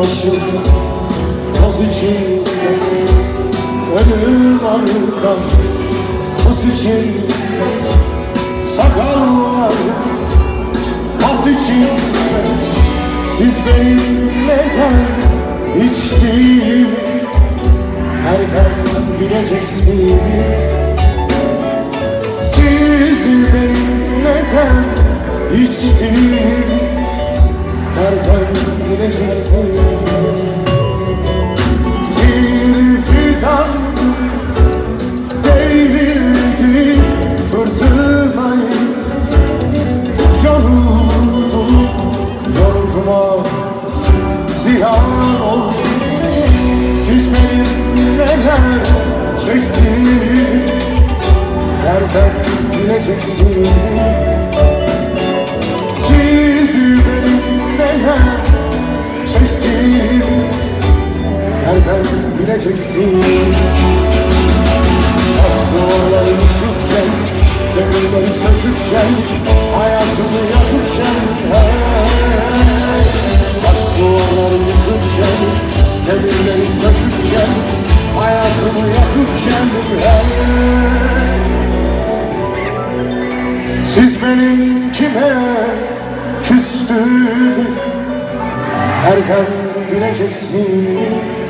başım Kaz içinde Önüm arka Kaz içinde Sakallar Kaz içinde. Siz benim neden Hiç değil Nereden bileceksiniz? Siz benim neden Hiç değil? Oldu Siz benim neler çektiğimi Nereden bileceksiniz Siz benim neler çektiğimi Nereden bileceksiniz Aslıları yıkıkken Demirleri sökükken Hayatımı yakıkken hey, Siz benim kime küstüğümü Nereden bileceksiniz